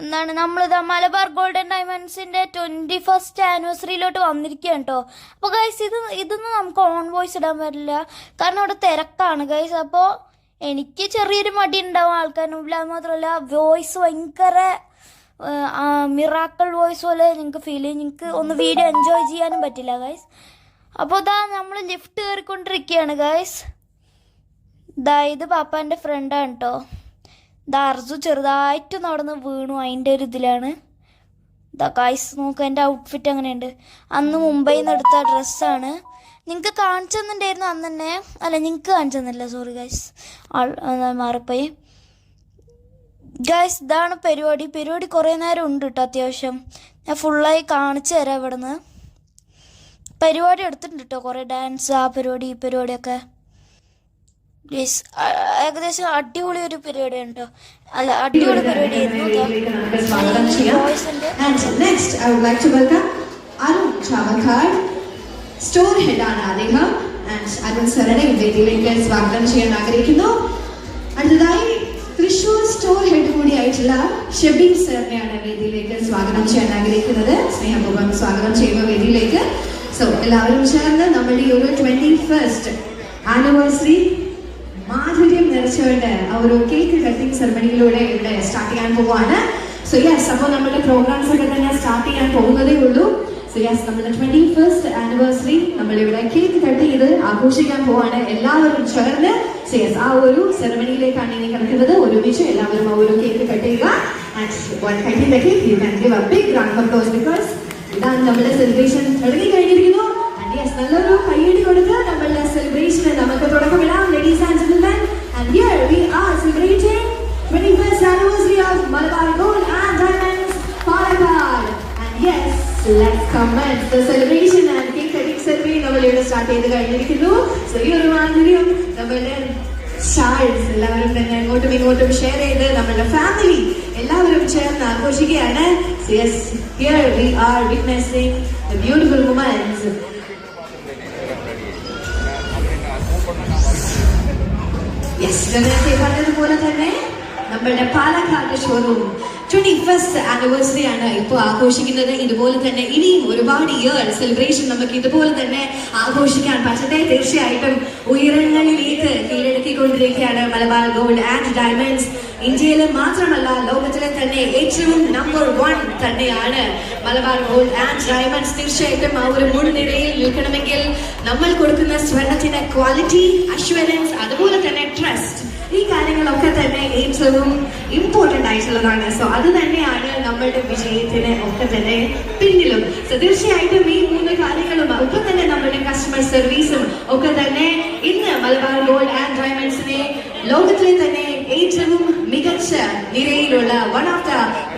എന്താണ് നമ്മളിത് മലബാർ ഗോൾഡൻ ഡയമണ്ട്സിന്റെ ട്വന്റി ഫസ്റ്റ് ആനിവേഴ്സറിയിലോട്ട് വന്നിരിക്കുകയാണ് കേട്ടോ. അപ്പോൾ ഗൈസ് ഇത് ഇതൊന്നും നമുക്ക് ഓൺ വോയിസ് ഇടാൻ പറ്റില്ല. കാരണം അവിടെ തിരക്കാണ് ഗൈസ് അപ്പോൾ എനിക്ക് ചെറിയൊരു മടി ഉണ്ടാവും ആൾക്കാരുടെ മുമ്പിൽ. അത് മാത്രമല്ല വോയിസ് ഭയങ്കര മിറാക്കൾ വോയിസ് പോലെ നിങ്ങൾക്ക് ഫീൽ ചെയ്യും. നിങ്ങൾക്ക് ഒന്ന് വീഡിയോ എൻജോയ് ചെയ്യാനും പറ്റില്ല ഗൈസ് അപ്പോൾ ഇതാ നമ്മൾ ലിഫ്റ്റ് കയറിക്കൊണ്ടിരിക്കുകയാണ് ഗൈസ് ഇതാ ഇത് പാപ്പാന്റെ ഫ്രണ്ടാണ് കേട്ടോ. അർജു ചെറുതായിട്ട് നടന്ന് വീണു. അതിന്റെ ഒരു ഇതിലാണ്. ഗൈസ് നോക്ക് എന്റെ ഔട്ട്ഫിറ്റ് അങ്ങനെയുണ്ട് അന്ന് മുംബൈയിൽ നിന്ന് എടുത്ത ഡ്രസ്സാണ് നിങ്ങൾക്ക് കാണിച്ചു തന്നിട്ടുണ്ടായിരുന്നു അന്ന് തന്നെ. അല്ല നിങ്ങൾക്ക് കാണിച്ചു തന്നില്ല. സോറി ഗൈസ് മാറിപ്പോയി. ഗൈസ് ഇതാണ് പരിപാടി. പരിപാടി കുറേ നേരം ഉണ്ട് കേട്ടോ അത്യാവശ്യം. ഞാൻ ഫുള്ളായി കാണിച്ചു തരാം ഇവിടുന്ന്. പരിപാടി എടുത്തിട്ടുണ്ട് കേട്ടോ കുറേ. ഡാൻസ് ആ പരിപാടി ഈ പരിപാടിയൊക്കെ. യെസ് ഏകദേശം അടിപൊളി ഒരു പരിപാടി ഉണ്ടോ? അല്ല അടിപൊളി Chavakar, സ്റ്റോർ ഹെഡ് ആണ് അദ്ദേഹം. അരുൺ സാറിനെ വേദിയിലേക്ക് സ്വാഗതം ചെയ്യാൻ ആഗ്രഹിക്കുന്നു. അടുത്തതായി തൃശൂർ സ്റ്റോർ ഹെഡ് കൂടിയായിട്ടുള്ള ഷെബീൻ സാറിനെയാണ് വേദിയിലേക്ക് സ്വാഗതം ചെയ്യാൻ ആഗ്രഹിക്കുന്നത്. സ്നേഹപൂർവം സ്വാഗതം ചെയ്യുന്ന വേദിയിലേക്ക്. സോ എല്ലാവരും ചേർന്ന് നമ്മുടെ ഈ ഒരു ട്വന്റി ഫസ്റ്റ് ആനിവേഴ്സറി മാധുര്യം നിറച്ചുകൊണ്ട് ആ ഒരു കേക്ക് കട്ടിംഗ് സെറമണിയിലൂടെ ഇവിടെ സ്റ്റാർട്ട് ചെയ്യാൻ പോവാണ്. സോ യെസ് അപ്പോൾ നമ്മുടെ പ്രോഗ്രാംസ് ഒക്കെ തന്നെ സ്റ്റാർട്ട് ചെയ്യാൻ പോകുന്നതേ ഉള്ളൂ. സോ യെസ് നമ്മുടെ ട്വന്റി ഫസ്റ്റ് ആനിവേഴ്സറി നമ്മളിവിടെ കേക്ക് കട്ട് ചെയ്ത് ആഘോഷിക്കാൻ പോവാണ് എല്ലാവരും ചേർന്ന്. സോ യെസ് ആ ഒരു സെറമണിയിലേക്കാണ് ഇനി കിടക്കുന്നത്. ഒരുമിച്ച് എല്ലാവരും ആ ഒരു കേക്ക് കട്ട് ചെയ്യുക. ആൻഡ് എ ബിഗ് ഇതാണ് നമ്മുടെ സെലിബ്രേഷൻ തുടങ്ങി കഴിഞ്ഞിരിക്കുന്നു. നല്ലൊരു കൈയടി കൊടുത്ത് നമ്മളുടെ സെലിബ്രേഷന് നമുക്ക് തുടക്കമിടാം. Ladies and gentlemen and here we are celebrating 21st anniversary of Malabar Gold and Diamonds Palakkad. And yes, let's commence the celebration and cake cutting നമ്മൾ ഇവിടെ സ്റ്റാർട്ട് ചെയ്ത് കഴിഞ്ഞിരിക്കുന്നു. സോ ഈ ഒരു മാധുര്യം. നമ്മളുടെ സ്റ്റാർസ് എല്ലാവരും തന്നെ അങ്ങോട്ടും ഇങ്ങോട്ടും ഷെയർ ചെയ്ത് നമ്മളുടെ ഫാമിലി എല്ലാവരും ചേർന്ന് ആഘോഷിക്കുകയാണ്. Yes here we are witnessing the beautiful womens yes നേരത്തെ പറഞ്ഞതുപോലെ തന്നെ നമ്മളുടെ Palakkad showroom twenty first anniversary ആണ് ഇപ്പോൾ ആഘോഷിക്കുന്നത്. ഇതുപോലെ തന്നെ ഇനിയും ഒരുപാട് ഇയർ സെലിബ്രേഷൻ നമുക്ക് ഇതുപോലെ തന്നെ ആഘോഷിക്കാൻ പറ്റട്ടെ. തീർച്ചയായിട്ടും ഉയരങ്ങളിലേക്ക് കീഴടക്കിക്കൊണ്ടിരിക്കുകയാണ് മലബാർ ഗോൾഡ് ആൻഡ് ഡയമണ്ട്സ് ഇന്ത്യയിൽ മാത്രമല്ല ലോകത്തിലെ തന്നെ ഏറ്റവും നമ്പർ വൺ തന്നെയാണ് മലബാർ ഗോൾഡ് ആൻഡ് ഡയമണ്ട്സ് തീർച്ചയായിട്ടും ആ ഒരു മുൻനിരയിൽ നിൽക്കണമെങ്കിൽ നമ്മൾ കൊടുക്കുന്ന സ്വർണത്തിന്റെ ക്വാളിറ്റി അഷ്വറൻസ് അതുപോലെ തന്നെ ട്രസ്റ്റ് ഈ കാര്യങ്ങളൊക്കെ തന്നെ ഏറ്റവും ഇമ്പോർട്ടന്റ് ആയിട്ടുള്ളതാണ്. സോ അത് തന്നെയാണ് നമ്മളുടെ വിജയത്തിന് ഒക്കെ തന്നെ പിന്നിലും. സോ തീർച്ചയായിട്ടും ഈ മൂന്ന് കാര്യങ്ങളും ഒപ്പം തന്നെ നമ്മളുടെ കസ്റ്റമർ സർവീസും ഒക്കെ തന്നെ ഇന്ന് മലബാർ ഗോൾഡ് ആൻഡ് ഡയമണ്ട്സിനെ ലോകത്തിലെ തന്നെ ഏറ്റവും മികച്ച നിരയിലുള്ള വൺ ഓഫ് ദ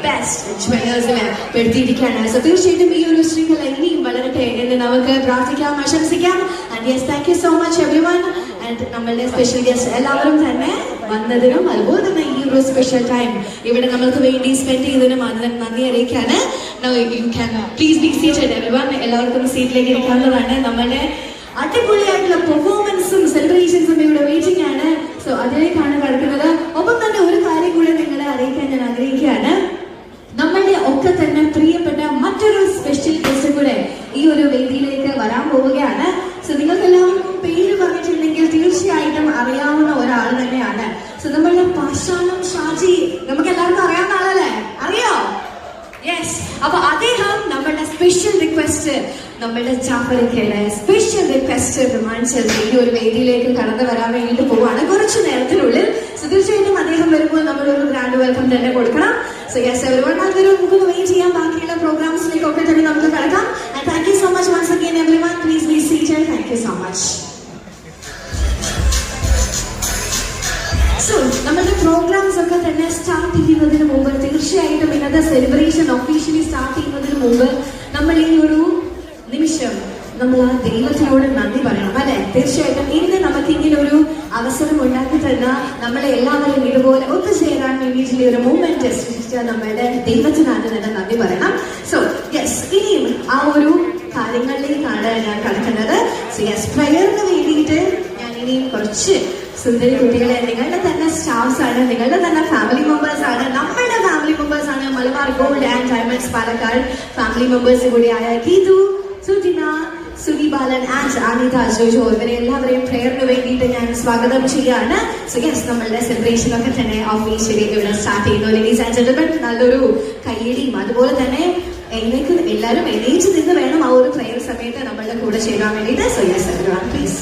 ബെസ്റ്റ് ജ്വല്ലേഴ്സിന് പെടുത്തിയിരിക്കുകയാണ്. സോ തീർച്ചയായിട്ടും ഈ ഒരു ശൃംഖല ഇനിയും വളരട്ടെ എന്ന് നമുക്ക് പ്രാർത്ഥിക്കാം ആശംസിക്കാം. And yes thank you so much everyone and നമ്മളുടെ സ്പെഷ്യൽ ഗസ്റ്റ് എല്ലാവരും തന്നെ വന്നതിനും അതുപോലെ തന്നെ ഈ ഒരു സ്പെഷ്യൽ ടൈം ഇവിടെ നമ്മൾക്ക് വേണ്ടി സ്പെൻഡ് ചെയ്തതിനും അതിന് നന്ദി അറിയിക്കാണ്. You can please be seated everyone എല്ലാവർക്കും സീറ്റിലേക്ക് ഇരിക്കാവുന്നതാണ്. നമ്മളുടെ അടിപൊളിയായിട്ടുള്ള പെർഫോമൻസും സെലിബ്രേഷൻസും ഇവിടെ വെയിറ്റിംഗ് ആണ്. സോ അതിലേക്കാണ് കടക്കുന്നത്. ഒപ്പം തന്നെ ഒരു കാര്യം കൂടെ നിങ്ങളെ അറിയിക്കാൻ ഞാൻ ആഗ്രഹിക്കുകയാണ്. നമ്മളുടെ ഒക്കെ തന്നെ പ്രിയപ്പെട്ട മറ്റൊരു സ്പെഷ്യൽ ഗസ്റ്റ് കൂടെ ഈ ഒരു വേദിയിലേക്ക് വരാൻ പോവുകയാണ്. സോ നിങ്ങൾക്കെല്ലാം പേര് പറഞ്ഞിട്ടുണ്ടെങ്കിൽ തീർച്ചയായിട്ടും അറിയാവുന്ന ഒരാൾ തന്നെയാണ്. സോ നമ്മളുടെ പാഷാണം ഷാജി നമുക്ക് എല്ലാവർക്കും അറിയാവുന്ന ആളല്ലേ? അറിയോ? യെസ് അപ്പൊ അദ്ദേഹം നമ്മളുടെ സ്പെഷ്യൽ റിക്വസ്റ്റ് നമ്മളുടെ ജാഫറിക്കയുടെ വേദിയിലേക്ക് കടന്നു വരാൻ വേണ്ടിയിട്ട് പോവാണ് കുറച്ച് നേരത്തിനുള്ളിൽ സോ തീർച്ചയായിട്ടും അദ്ദേഹം വരുമ്പോൾ നമ്മൾ ഒരു ഗ്രാൻഡ് വെൽക്കം തന്നെ കൊടുക്കണം. സോ യെസ് എവരി വൺ അതുവരെ നമുക്കൊന്ന് വെയിറ്റ് ചെയ്യാം ബാക്കിയുള്ള പ്രോഗ്രാംസിലേക്ക് ഒക്കെ തന്നെ നമുക്ക് കിടക്കാം. And thank you so much once again everyone please be seated thank you so much so നമ്മുടെ പ്രോഗ്രാംസ് ഒക്കെ തന്നെ സ്റ്റാർട്ട് ചെയ്യുന്നതിന് മുമ്പ് തീർച്ചയായിട്ടും ഇന്നത്തെ സെലിബ്രേഷൻ ഒഫീഷ്യലി സ്റ്റാർട്ട് ചെയ്യുന്നതിന് മുമ്പ് നമ്മൾ ഈ ഒരു നിമിഷം നമ്മൾ ആ ദൈവത്തിനോട് നന്ദി പറയണം അല്ലെ തീർച്ചയായിട്ടും ഇന്ന് നമുക്ക് ഇങ്ങനെ ഒരു അവസരം ഉണ്ടാക്കി തന്ന നമ്മളെ എല്ലാവരും ഇതുപോലെ ഒത്തുചേരാൻ വേണ്ടിയിട്ടുള്ള ഒരു മൂവ്മെന്റ് സൃഷ്ടിച്ച നമ്മളുടെ ദൈവത്തിനാണ് തന്നെ നന്ദി പറയണം. സോ യെസ് ഇനിയും ആ ഒരു കാര്യങ്ങളിലേക്കാണ് ഞാൻ കടക്കുന്നത്. സോ യെസ് പ്രയറിന് വേണ്ടിയിട്ട് ഞാൻ ഇനിയും കുറച്ച് സുന്ദരി കുട്ടികളെ നിങ്ങളുടെ തന്നെ സ്റ്റാഫ്സ് ആണ് നിങ്ങളുടെ തന്നെ ഫാമിലി മെമ്പേഴ്സ് ആണ് നമ്മുടെ ഫാമിലി മെമ്പേഴ്സ് ആണ് Malabar gold and diamonds Palakkad family members കൂടിയായ ഗീതു സുജിന സുനി ബാലൻ ആൻഡ് അനിത ജോജോ ഇവരെ എല്ലാവരെയും പ്രേയറിന് വേണ്ടിയിട്ട് ഞാൻ സ്വാഗതം ചെയ്യാണ് സോ യെസ് നമ്മളുടെ സെലിബ്രേഷൻ ഒക്കെ തന്നെ ഓഫീഷ്യലി ഇവിടെ സ്റ്റാർട്ട് ചെയ്യുന്നു ലേഡീസ് ആൻഡ് ജെന്റിൽമെൻ നല്ലൊരു കയ്യടിയും. അതുപോലെ തന്നെ എന്നേക്ക് എല്ലാവരും എണീച്ച് നിന്ന് വേണം ആ ഒരു പ്രേയർ സമയത്ത് നമ്മളുടെ കൂടെ ചേരാൻ വേണ്ടിയിട്ട്. സോ യെസ് എവരിവൺ പ്ലീസ്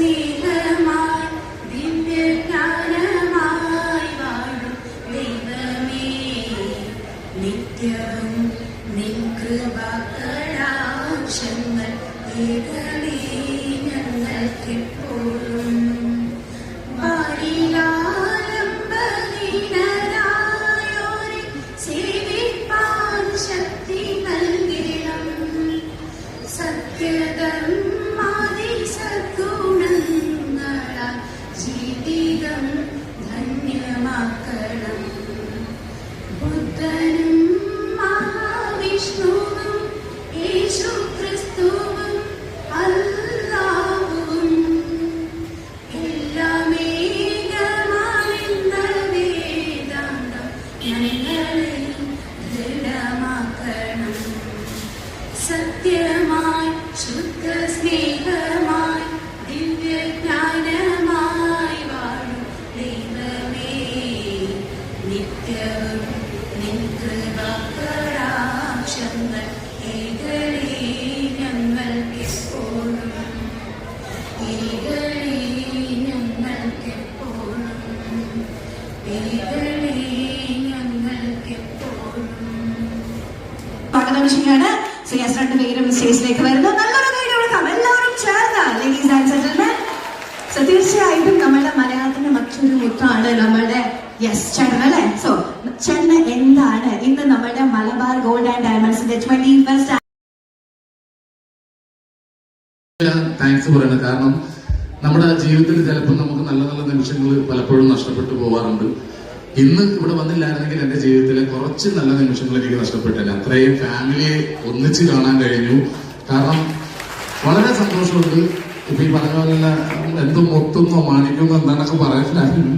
ശുദ്ധ സത്യമായി ശുദ്ധ സ്നേഹമായി ദിവ്യജ്ഞാനമായി വാഴും നിത്യവും നിൻ കൃപാകടാക്ഷങ്ങൾ ഏകളേ ഞങ്ങൾക്കെപ്പോഴും ഏകളേ ഞങ്ങൾക്കെപ്പോഴും ഏകളേ ഞങ്ങൾക്കെപ്പോഴും സ്വാഗതം ചെയ്യാണ് സോ യെസ് രണ്ട് പേരും സ്റ്റേജിലേക്ക് വരുന്നു. നല്ലൊരു കൈ കൊടുക്കാം എല്ലാവരും ചേർന്ന് ലേഡീസ് ആൻഡ് ജെന്റിൽമെൻ സോ തീർച്ചയായിട്ടും നമ്മുടെ മലയാളത്തിന്റെ മറ്റൊരു മുത്താണ് നമ്മുടെ യെസ് ചെണ്ണ അല്ലേ? സോ ചെണ്ണ എന്താണ്? ഇന്ന് നമ്മുടെ മലബാർ ഗോൾഡ് ആൻഡ് ഡയമണ്ട്സിന്റെ ട്വന്റി ഫസ്റ്റ് താങ്ക്സ് പറയുന്നത്. കാരണം നമ്മുടെ ജീവിതത്തിൽ ചിലപ്പോൾ നമുക്ക് നല്ല നല്ല നിമിഷങ്ങൾ പലപ്പോഴും നഷ്ടപ്പെട്ടു പോവാറുണ്ട്. ഇന്ന് ഇവിടെ വന്നില്ലായിരുന്നെങ്കിൽ എന്റെ ജീവിതത്തിലെ കുറച്ച് നല്ല നിമിഷങ്ങൾ എനിക്ക് നഷ്ടപ്പെട്ടില്ല അത്രയും ഫാമിലിയെ ഒന്നിച്ച് കാണാൻ കഴിഞ്ഞു. കാരണം വളരെ സന്തോഷമുണ്ട്. ഇപ്പൊ ഈ പറഞ്ഞ പോലെ എന്തും മൊത്തുന്നോ മാണിക്കുന്നോ എന്താണൊക്കെ പറയാനായിരുന്നു.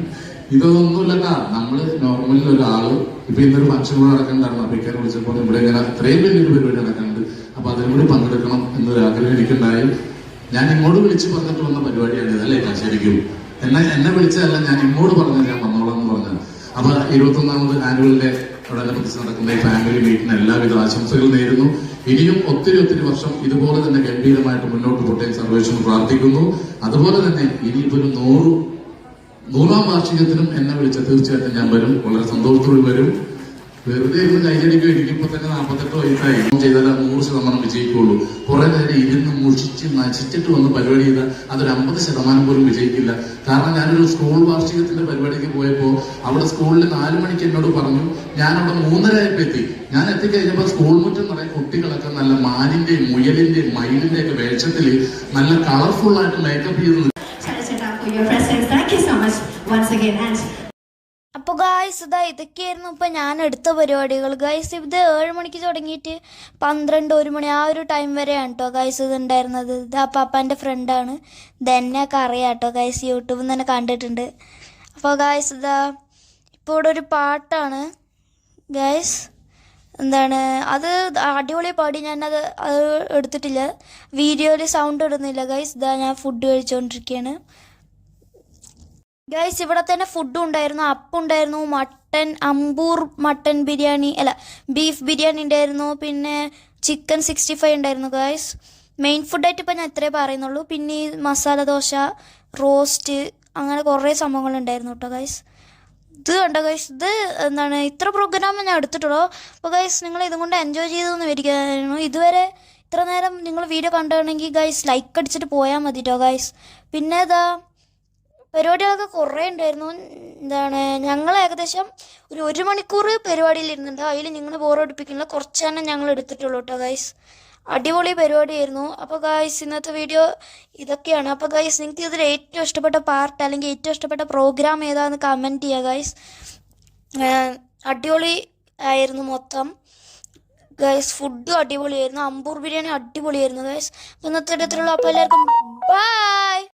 ഇതൊന്നുമില്ലല്ല നമ്മൾ നോർമലിൽ ഒരാൾ ഇപ്പൊ ഇന്നൊരു ഫംഗ്ഷൻ കൂടെ നടക്കണ്ടായിരുന്നു. അപ്പൊ വിളിച്ചപ്പോൾ ഇവിടെ ഇങ്ങനെ അത്രയും വലിയൊരു പരിപാടി നടക്കുന്നുണ്ട്. അപ്പൊ അതിനും കൂടി പങ്കെടുക്കണം എന്നൊരു ആഗ്രഹം എനിക്കുണ്ടായി. ഞാൻ ഇങ്ങോട്ട് വിളിച്ച് പറഞ്ഞിട്ട് വന്ന പരിപാടിയാണ് ഇതല്ലേ ശരിക്കും. എന്നെ എന്നെ വിളിച്ചതല്ല ഞാൻ ഇങ്ങോട്ട് പറഞ്ഞത് ഞാൻ വന്നോളാം അപ്പൊ ഇരുപത്തൊന്നാമത് ആനുവലിന്റെ പ്രകടനത്തിൽ നടക്കുന്ന ഈ ഫാമിലി മീറ്റിന് എല്ലാവിധ ആശംസകളും നേരുന്നു. ഇനിയും ഒത്തിരി ഒത്തിരി വർഷം ഇതുപോലെ തന്നെ ഗംഭീരമായിട്ട് മുന്നോട്ട് പോട്ടെ സർവേഷൻ പ്രാർത്ഥിക്കുന്നു. അതുപോലെ തന്നെ ഇനിയിപ്പോ ഒരു നൂറ് നൂറാം വാർഷികത്തിനും എന്നെ വിളിച്ച തീർച്ചയായിട്ടും ഞാൻ വരും. വളരെ സന്തോഷത്തോടെ വരും. വെറുതെ ഇരുന്ന് കൈയടിക്കോ ഇരിക്കുമ്പോ തന്നെ നാൽപ്പത്തെട്ട് വയസ്സായി. ചെയ്താൽ നൂറ് ശതമാനം വിജയിക്കുള്ളൂ. കുറെ നേരം ഇരുന്ന് മുഷിച്ച് നശിച്ചിട്ട് വന്ന് പരിപാടി ചെയ്താൽ അതൊരു അമ്പത് ശതമാനം പോലും വിജയിക്കില്ല. കാരണം ഞാനൊരു സ്കൂൾ വാർഷികത്തിന്റെ പരിപാടിക്ക് പോയപ്പോ അവിടെ സ്കൂളിൽ നാലു മണിക്ക് എന്നോട് പറഞ്ഞു ഞാൻ മൂന്നര ആയപ്പോ എത്തി ഞാൻ എത്തിക്കഴിഞ്ഞപ്പോ സ്കൂൾ മുറ്റം നിറയെ കുട്ടികളൊക്കെ നല്ല മാനിന്റെയും മുയലിന്റെയും മയിലിന്റെ ഒക്കെ വേഷത്തിൽ നല്ല കളർഫുൾ ആയിട്ട് മേക്കപ്പ് ചെയ്ത് അപ്പോൾ ഗായ്സ് ഇതാ ഇതൊക്കെയായിരുന്നു ഇപ്പം ഞാൻ എടുത്ത പരിപാടികൾ. ഗായ്സ് ഇത് ഏഴ് മണിക്ക് തുടങ്ങിയിട്ട് പന്ത്രണ്ട് ഒരു മണി ആ ഒരു ടൈം വരെയാണ് കേട്ടോ ഗായ്സ് ഇത് ഉണ്ടായിരുന്നത് ഇത് ആ പാപ്പാന്റെ ഫ്രണ്ടാണ് ഇതെന്നെയൊക്കെ അറിയാം കേട്ടോ ഗായ്സ് യൂട്യൂബിൽ നിന്ന് തന്നെ കണ്ടിട്ടുണ്ട്. അപ്പോൾ ഗായ്സ് ഇതാ ഇപ്പോൾ ഇവിടെ ഒരു പാട്ടാണ്. ഗായ്സ് എന്താണ് അത് അടിപൊളി പാടി ഞാനത് അത് എടുത്തിട്ടില്ല. വീഡിയോയിൽ സൗണ്ട് ഇടുന്നില്ല. ഗൈസ് ഇതാ ഞാൻ ഫുഡ് കഴിച്ചുകൊണ്ടിരിക്കുകയാണ് ഗൈസ് ഇവിടെ തന്നെ ഫുഡും ഉണ്ടായിരുന്നു. അപ്പുണ്ടായിരുന്നു മട്ടൻ അമ്പൂർ മട്ടൻ ബിരിയാണി അല്ല ബീഫ് ബിരിയാണി ഉണ്ടായിരുന്നു. പിന്നെ ചിക്കൻ സിക്സ്റ്റി ഫൈവ് ഉണ്ടായിരുന്നു ഗൈസ് മെയിൻ ഫുഡായിട്ട് ഇപ്പം ഞാൻ ഇത്രേ പറയുന്നുള്ളൂ. പിന്നെ ഈ മസാല ദോശ റോസ്റ്റ് അങ്ങനെ കുറേ സംഭവങ്ങൾ ഉണ്ടായിരുന്നു കേട്ടോ ഗൈസ് ഇത് കണ്ടോ ഗൈസ് ഇത് എന്താണ് ഇത്ര പ്രോഗ്രാം ഞാൻ എടുത്തിട്ടുള്ളൂ അപ്പോൾ ഗൈസ് നിങ്ങൾ ഇതും കൊണ്ട് എൻജോയ് ചെയ്തെന്ന് വിചാരിക്കുന്നു. ഇതുവരെ ഇത്ര നേരം നിങ്ങൾ വീഡിയോ കണ്ടുകയാണെങ്കിൽ ഗൈസ് ലൈക്ക് അടിച്ചിട്ട് പോയാൽ മതി കേട്ടോ ഗൈസ് പിന്നെ ഇതാ പരിപാടികളൊക്കെ കുറേ ഉണ്ടായിരുന്നു. എന്താണ് ഞങ്ങൾ ഏകദേശം ഒരു ഒരു മണിക്കൂർ പരിപാടിയിൽ ഇരുന്നുണ്ട് അതിൽ നിങ്ങൾ ബോറടിപ്പിക്കില്ല കുറച്ച് തന്നെ ഞങ്ങൾ എടുത്തിട്ടുള്ളൂ കേട്ടോ ഗൈസ് അടിപൊളി പരിപാടിയായിരുന്നു. അപ്പോൾ ഗൈസ് ഇന്നത്തെ വീഡിയോ ഇതൊക്കെയാണ്. അപ്പോൾ ഗൈസ് നിങ്ങൾക്ക് ഇതിൽ ഏറ്റവും ഇഷ്ടപ്പെട്ട പാർട്ട് അല്ലെങ്കിൽ ഏറ്റവും ഇഷ്ടപ്പെട്ട പ്രോഗ്രാം ഏതാണെന്ന് കമന്റ് ചെയ്യുക ഗൈസ് അടിപൊളി ആയിരുന്നു മൊത്തം. ഗൈസ് ഫുഡും അടിപൊളിയായിരുന്നു. അമ്പൂർ ബിരിയാണി അടിപൊളിയായിരുന്നു ഗൈസ് ഇന്നത്തെ ഇടത്തിലുള്ള അപ്പോൾ എല്ലാവർക്കും ബൈ